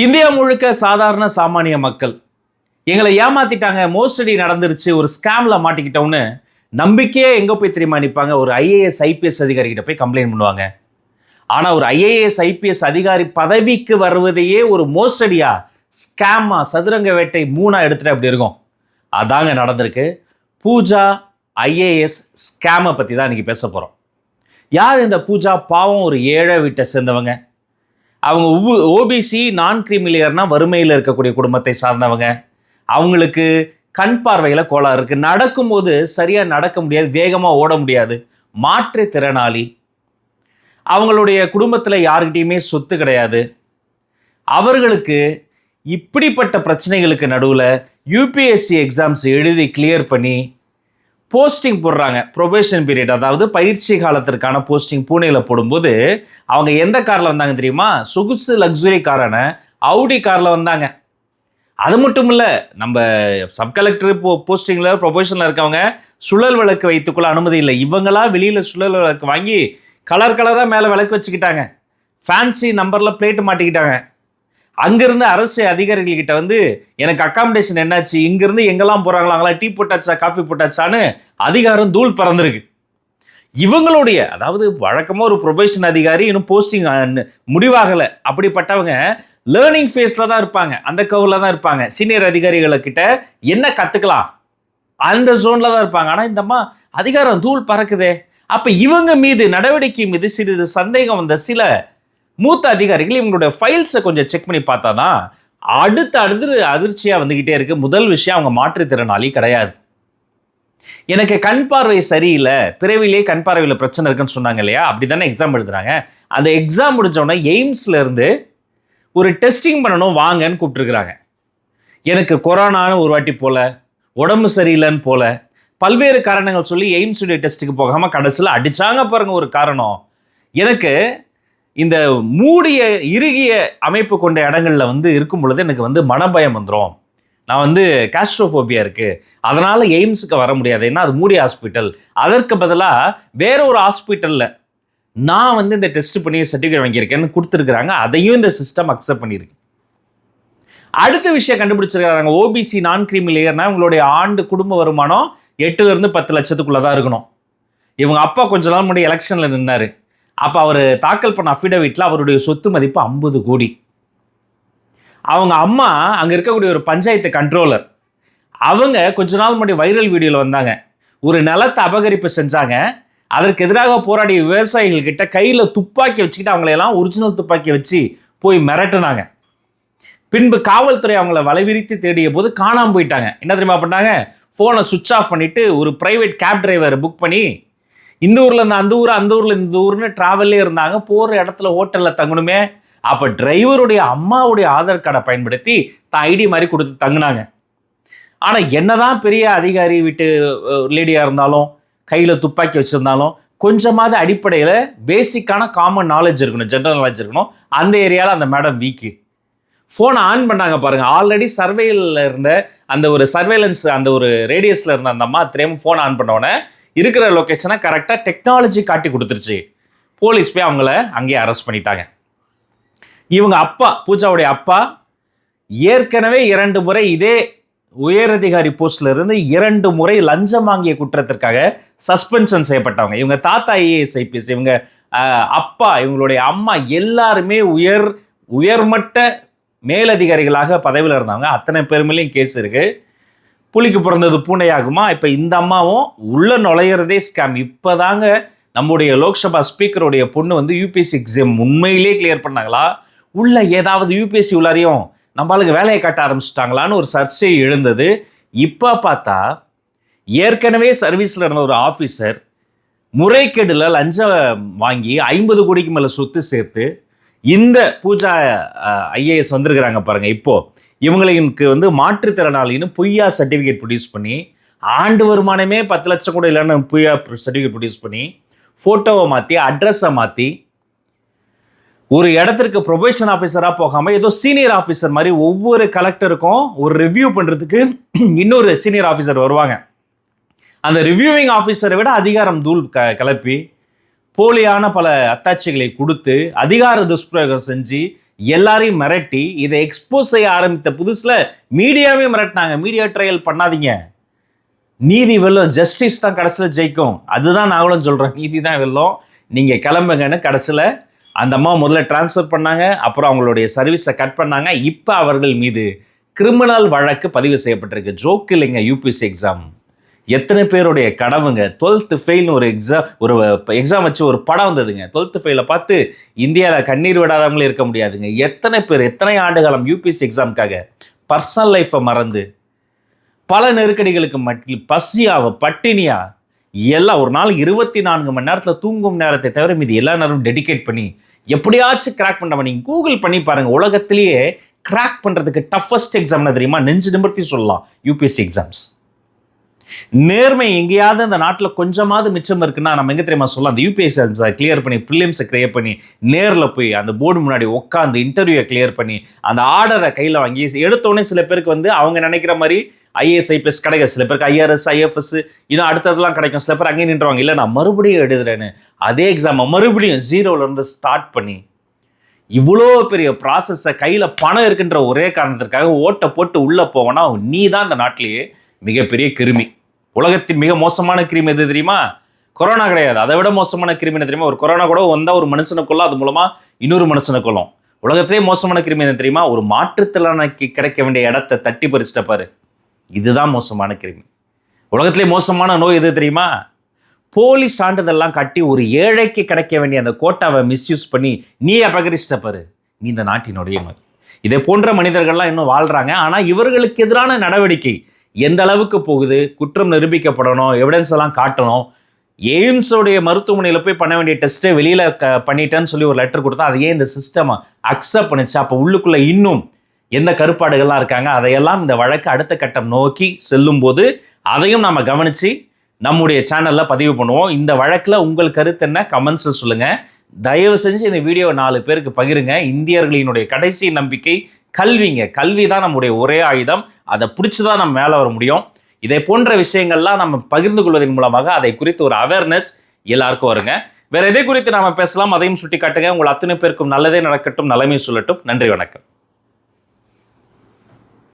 India முழுக்க சாதாரண சாமானிய மக்கள். எங்களை ஏமாத்திட்டாங்க மோசடி நடந்துருச்சு ஒரு ஸ்கேம்ல மாட்டிக்கிட்டோம்னு நம்பிக்கையே எங்கே போய் தெரியுமா நிற்பாங்க ஒரு ஐஏஎஸ் ஐபிஎஸ் அதிகாரிகிட்ட போய் கம்ப்ளைண்ட் பண்ணுவாங்க. ஆனால் ஒரு ஐஏஎஸ் ஐபிஎஸ் அதிகாரி பதவிக்கு வருவதையே ஒரு மோசடியா ஸ்கேமா சதுரங்க வேட்டை மூணா எடுத்துட்டு அப்படி இருக்கும். அதாங்க நடந்திருக்கு. பூஜா ஐஏஎஸ் ஸ்கேமை பற்றி தான் இன்னைக்கு பேச போகிறோம் யார் இந்த பூஜா? பாவம் ஒரு ஏழை வீட்டை சேர்ந்தவங்க. அவங்க ஓபிசி நான் கிரிமிலியர்னா வறுமையில் இருக்கக்கூடிய குடும்பத்தை சார்ந்தவங்க. அவங்களுக்கு கண் பார்வையில் கோளாறு இருக்குது நடக்கும்போது சரியாக நடக்க முடியாது வேகமாக ஓட முடியாது. மாற்றுத்திறனாளி. அவங்களுடைய குடும்பத்தில் யாருக்கிட்டேயுமே சொத்து கிடையாது. அவர்களுக்கு இப்படிப்பட்ட பிரச்சனைகளுக்கு நடுவில் யூபிஎஸ்சி எக்ஸாம்ஸ் எழுதி கிளியர் பண்ணி போஸ்டிங் போடுறாங்க. ப்ரொபேஷன் பீரியட் அதாவது பயிற்சி காலத்திற்கான போஸ்டிங் பூனேயில் போடும்போது அவங்க எந்த காரில் வந்தாங்க தெரியுமா? சொகுசு லக்ஸுரி காரான அவுடி காரில் வந்தாங்க. அது மட்டும் இல்லை நம்ம சப் கலெக்டர் போ போஸ்டிங்கில் ப்ரொபேஷனில் இருக்கவங்க சுழல் விளக்கு வைத்துக்கொள்ள அனுமதி இல்லை. இவங்களா வெளியில் சுழல் விளக்கு வாங்கி கலர் கலராக மேலே விளக்கு வச்சுக்கிட்டாங்க. ஃபேன்சி நம்பரில் பிளேட்டு மாட்டிக்கிட்டாங்க. அங்கேருந்து அரசு அதிகாரிகள் கிட்ட வந்து எனக்கு அக்காமடேஷன் என்னாச்சு? இங்கேருந்து எங்கெல்லாம் போகிறாங்களாங்களா டீ போட்டாச்சா? காஃபி போட்டாச்சான்னு அதிகாரம் தூள் பறந்துருக்கு. இவங்களுடைய அதாவது வழக்கமாக ஒரு ப்ரொபேஷன் அதிகாரி இன்னும் போஸ்டிங் முடிவாகலை. அப்படிப்பட்டவங்க லேர்னிங் ஃபேஸில் தான் இருப்பாங்க. அந்த கவுல தான் இருப்பாங்க. சீனியர் அதிகாரிகளுக்கிட்ட என்ன கற்றுக்கலாம் அந்த ஜோனில் தான் இருப்பாங்க. ஆனால் இந்தம்மா அதிகாரம் தூள் பறக்குதே. அப்போ இவங்க மீது நடவடிக்கை மீது சிறிது சந்தேகம் வந்த சில மூத்த அதிகாரிகள் இவங்களுடைய ஃபைல்ஸை கொஞ்சம் செக் பண்ணி பார்த்தா தான் அடுத்த அடுத்து அதிர்ச்சியாக வந்துக்கிட்டே இருக்கு. முதல் விஷயம் அவங்க மாற்றுத்திறனாளி கிடையாது. எனக்கு கண் பார்வை சரியில்லை. பிறவிலேயே கண் பார்வையில் பிரச்சனை இருக்குன்னு சொன்னாங்க இல்லையா? அப்படி தானே எக்ஸாம் எழுதுறாங்க. அந்த எக்ஸாம் முடிஞ்சோடனே எய்ம்ஸ்ல இருந்து ஒரு டெஸ்டிங் பண்ணணும் வாங்கன்னு கூப்பிட்டுருக்குறாங்க. எனக்கு கொரோனான்னு ஒரு வாட்டி போல உடம்பு சரியில்லைன்னு போல பல்வேறு காரணங்கள் சொல்லி எய்ம்ஸுடைய டெஸ்ட்டுக்கு போகாமல் கடைசியில் அடித்தாங்க பாருங்க ஒரு காரணம். எனக்கு இந்த மூடிய இறுகிய அமைப்பு கொண்ட இடங்கள்ல வந்து இருக்கும் பொழுது எனக்கு வந்து மனபயம் வந்துடும் நான் வந்து காஸ்ட்ரோஃபோபியா இருக்குது அதனால் எய்ம்ஸுக்கு வர முடியாது. ஏன்னா அது மூடிய ஹாஸ்பிட்டல் அதற்கு பதிலாக வேற ஒரு ஹாஸ்பிட்டலில் நான் வந்து இந்த டெஸ்ட் பண்ணி சர்டிஃபிகேட் வாங்கியிருக்கேன்னு கொடுத்துருக்குறாங்க. அதையும் இந்த சிஸ்டம் அக்செப்ட் பண்ணியிருக்கு. அடுத்த விஷயம் கண்டுபிடிச்சிருக்காங்க ஓபிசி நான் கிரீமி லேயர்னா உங்களுடைய ஆண்டு குடும்ப வருமானம் எட்டுலேருந்து பத்து லட்சத்துக்குள்ளே தான் இருக்கணும். இவங்க அப்பா கொஞ்ச நாள் முன்னாடி எலெக்ஷனில் நின்னார். அப்போ அவர் தாக்கல் பண்ண அஃபிடவிட்டில் அவருடைய சொத்து மதிப்பு ஐம்பது கோடி. அவங்க அம்மா அங்கே இருக்கக்கூடிய ஒரு பஞ்சாயத்து கண்ட்ரோலர் அவங்க கொஞ்ச நாள் முன்னாடி வைரல் வீடியோவில் வந்தாங்க. ஒரு நிலத்தை அபகரிப்பு செஞ்சாங்க. அதற்கு எதிராக போராடிய விவசாயிகள் கிட்ட கையில் துப்பாக்கி வச்சுக்கிட்டு அவங்களையெல்லாம் ஒரிஜினல் துப்பாக்கி வச்சு போய் மிரட்டினாங்க. பின்பு காவல்துறை அவங்கள வலைவிரித்து தேடிய போது காணாமல் போயிட்டாங்க. என்ன தெரியுமா பண்ணாங்க? ஃபோனை சுவிட்ச் ஆஃப் பண்ணிவிட்டு ஒரு ப்ரைவேட் கேப் டிரைவர் புக் பண்ணி இந்த ஊர்ல இருந்து அந்த ஊர் அந்த ஊர்ல இந்த ஊர்னு டிராவல்லே இருந்தாங்க. போற இடத்துல ஹோட்டல்ல தங்கணுமே. அப்ப டிரைவருடைய அம்மாவுடைய ஆதார் கார்டை பயன்படுத்தி தான் ஐடி மாதிரி கொடுத்து தங்கினாங்க. ஆனா என்னதான் பெரிய அதிகாரி வீட்டு லேடியா இருந்தாலும் கையில துப்பாக்கி வச்சிருந்தாலும் கொஞ்சமாவது அடிப்படையில் பேசிக்கான காமன் நாலேஜ் இருக்கணும் ஜென்ரல் நாலேஜ் இருக்கணும். அந்த ஏரியாவில் அந்த மேடம் வீக்கு ஃபோனை ஆன் பண்ணாங்க பாருங்க. ஆல்ரெடி சர்வேயில் இருந்த அந்த ஒரு சர்வேலன்ஸ் அந்த ஒரு ரேடியஸில் இருந்த அந்த அம்மா தெரியாமல் ஃபோன் ஆன் பண்ண உடனே இருக்கிற லொக்கேஷனை கரெக்டாக டெக்னாலஜி காட்டி கொடுத்துருச்சு. போலீஸ் போய் அவங்கள அங்கேயே அரெஸ்ட் பண்ணிட்டாங்க. இவங்க அப்பா பூஜாவுடைய அப்பா ஏற்கனவே இரண்டு முறை இதே உயரதிகாரி போஸ்ட்ல இருந்து இரண்டு முறை லஞ்சம் வாங்கிய குற்றத்திற்காக சஸ்பென்ஷன் செய்யப்பட்டவங்க. இவங்க தாத்தா ஐஏஎஸ் ஐபிஎஸ் இவங்க அப்பா இவங்களுடைய அம்மா எல்லாருமே உயர் உயர்மட்ட மேலதிகாரிகளாக பதவியில் இருந்தவங்க. அத்தனை பேருமேலையும் கேஸ் இருக்குது புலிக்கு பிறந்தது பூனையாகுமா? இப்போ இந்த அம்மாவும் உள்ள நுழையிறதே ஸ்கேம் இப்போதாங்க நம்முடைய லோக்சபா ஸ்பீக்கருடைய பொண்ணு வந்து யூபிஎஸ்சி எக்ஸாம் உண்மையிலே கிளியர் பண்ணாங்களா? உள்ள ஏதாவது யூபிஎஸ்சி உள்ளாரையும் நம்மளுக்கு வேலையை காட்ட ஆரம்பிச்சிட்டாங்களான்னு ஒரு சர்ச்சை எழுந்தது. இப்போ பார்த்தா ஏற்கனவே சர்வீஸில் இருந்த ஒரு ஆஃபீஸர் முறைகேடில் லஞ்சம் வாங்கி ஐம்பது கோடிக்கு மேலே சொத்து சேர்த்து இந்த பூஜா ஐஏஎஸ் வந்திருக்கிறாங்க பாருங்க. இப்போ இவங்களுக்கு வந்து மாற்றுத்திறனாளின்னு பொய்யா சர்டிஃபிகேட் ப்ரொடியூஸ் பண்ணி ஆண்டு வருமானமே பத்து லட்சம் கூட இல்லைன்னு பொய்யா சர்டிஃபிகேட் ப்ரொடியூஸ் பண்ணி ஃபோட்டோவை மாற்றி அட்ரஸை மாற்றி ஒரு இடத்திற்கு ப்ரொபேஷன் ஆஃபீஸராக போகாமல் ஏதோ சீனியர் ஆஃபீஸர் மாதிரி ஒவ்வொரு கலெக்டருக்கும் ஒரு ரிவ்யூ பண்ணுறதுக்கு இன்னொரு சீனியர் ஆஃபீஸர் வருவாங்க. அந்த ரிவ்யூவிங் ஆஃபீஸரை விட அதிகாரம் தூள் க கிளப்பி போலியான பல அத்தாட்சிகளை கொடுத்து அதிகார துஷ்பிரயோகம் செஞ்சு எல்லாரையும் மிரட்டி இதை எக்ஸ்போஸ் செய்ய ஆரம்பித்த புதுசில் மீடியாவே மிரட்டினாங்க. மீடியா ட்ரையல் பண்ணாதீங்க. நீதி வெல்லும் ஜஸ்டிஸ் தான் கடைசியில் ஜெயிக்கும். அதுதான் நாங்களும் சொல்கிறோம் நீதி தான் வெல்லும். நீங்கள் கிளம்புங்கன்னு கடைசியில் அந்த அம்மா முதல்ல ட்ரான்ஸ்ஃபர் பண்ணாங்க. அப்புறம் அவங்களுடைய சர்வீஸை கட் பண்ணாங்க. இப்போ அவர்கள் மீது கிரிமினல் வழக்கு பதிவு செய்யப்பட்டிருக்கு. ஜோக் இல்லைங்க யூபிஎஸ்சி எக்ஸாம் எத்தனை பேருடைய கனவுங்க? டுவெல்த்து ஃபெயில்னு ஒரு எக்ஸாம் ஒரு எக்ஸாம் வச்சு ஒரு படம் வந்ததுங்க. டுவெல்த்து ஃபெயிலை பார்த்து இந்தியாவில் கண்ணீர் விடாதவங்களே இருக்க முடியாதுங்க. எத்தனை பேர் எத்தனை ஆண்டு காலம் யூபிஎஸ்சி எக்ஸாமுக்காக பர்சனல் லைஃப்பை மறந்து பல நெருக்கடிகளுக்கு மட்டில் பசியாவ பட்டினியா எல்லாம் ஒரு நாள் இருபத்தி நான்கு மணி நேரத்தில் தூங்கும் நேரத்தை தவிர மீது எல்லா நேரமும் டெடிகேட் பண்ணி எப்படியாச்சும் கிராக் பண்ண நீங்கள் கூகுள் பண்ணி பாருங்கள் உலகத்திலேயே கிராக் பண்ணுறதுக்கு டஃபஸ்ட் எக்ஸாம்னு தெரியுமா? நெஞ்சு நிமிர்த்தி சொல்லலாம். யூபிஎஸ்சி எக்ஸாம்ஸ் நேர்மை எங்கேயாவது அந்த நாட்டில் கொஞ்சமாவது மிச்சம் இருக்குன்னா நம்ம எங்கே தெரியுமா சொல்லலாம்? அந்த யூபிஎஸ்சி கிளியர் பண்ணி ப்ரிலிம்ஸை கிளியர் பண்ணி நேரில் போய் அந்த போர்டு முன்னாடி உட்காந்து இன்டர்வியூவை கிளியர் பண்ணி அந்த ஆர்டரை கையில் வாங்கி எடுத்தோடனே சில பேருக்கு வந்து அவங்க நினைக்கிற மாதிரி ஐஏஎஸ் ஐபிஎஸ் கிடைக்கும் சில பேருக்கு ஐஆர்எஸ் ஐஎஃப்எஸ் இன்னும் அடுத்ததெல்லாம் கிடைக்கும். சில பேர் அங்கேயே நின்றுவாங்க இல்லை நான் மறுபடியும் எழுதுறேன்னு. அதே எக்ஸாமை மறுபடியும் ஜீரோலேருந்து ஸ்டார்ட் பண்ணி இவ்வளோ பெரிய ப்ராசஸை கையில் பணம் இருக்குன்ற ஒரே காரணத்திற்காக ஓட்டை போட்டு உள்ளே போவோன்னா நீ தான் அந்த நாட்டிலேயே மிகப்பெரிய கிருமி. உலகத்தின் மிக மோசமான கிருமி எது தெரியுமா? கொரோனா கிடையாது. அதை விட மோசமான கிருமி என்ன தெரியுமா? ஒரு கொரோனா கூட வந்தால் ஒரு மனுஷனை கொள்ளும் அது மூலமாக இன்னொரு மனுஷனை கொள்ளும் உலகத்திலே மோசமான கிருமி என்ன தெரியுமா? ஒரு மாற்றுத்திறனாக்கி கிடைக்க வேண்டிய இடத்த தட்டி பறிச்சிட்ட பாரு. இதுதான் மோசமான கிருமி. உலகத்திலே மோசமான நோய் எது தெரியுமா? போலி சான்றிதழ்லாம் கட்டி ஒரு ஏழைக்கு கிடைக்க வேண்டிய அந்த கோட்டாவை மிஸ்யூஸ் பண்ணி நீ அபகரிச்சிட்ட பாரு. நீ இந்த நாட்டினுடைய மாதிரி இதை போன்ற மனிதர்கள்லாம் இன்னும் வாழ்கிறாங்க ஆனால் இவர்களுக்கு எதிரான நடவடிக்கை எந்த அளவுக்கு போகுது குற்றம் நிரூபிக்கப்படணும் எவிடன்ஸ் எல்லாம் காட்டணும். எய்ம்ஸோடைய மருத்துவமனையில் போய் பண்ண வேண்டிய டெஸ்ட்டை வெளியில் க பண்ணிட்டேன்னு சொல்லி ஒரு லெட்டர் கொடுத்தா அதையே இந்த சிஸ்டம் அக்செப்ட் பண்ணுச்சு அப்போ உள்ளுக்குள்ளே இன்னும் எந்த கருப்பாடுகள்லாம் இருக்காங்க அதையெல்லாம் இந்த வழக்கு அடுத்த கட்டம் நோக்கி செல்லும்போது அதையும் நம்ம கவனித்து நம்முடைய சேனலில் பதிவு பண்ணுவோம். இந்த வழக்கில் உங்கள் கருத்து என்ன? கமெண்ட்ஸில் சொல்லுங்கள் தயவு செஞ்சு இந்த வீடியோவை நாலு பேருக்கு பகிருங்க. இந்தியர்களினுடைய கடைசி நம்பிக்கை கல்விங்க. கல்வி தான் நம்முடைய ஒரே ஆயுதம். அதை பிடிச்சி தான் நம்ம மேலே வர முடியும். இதை போன்ற விஷயங்கள்லாம் நம்ம பகிர்ந்து கொள்வதன் மூலமாக அதை குறித்து ஒரு அவேர்னஸ் எல்லாருக்கும் வருங்க. வேற எதை குறித்து நாம பேசலாம் அதையும் சுட்டி காட்டுங்க உங்கள் அத்தனை பேருக்கும் நல்லதே நடக்கட்டும் நலமே சொல்லட்டும். நன்றி வணக்கம்.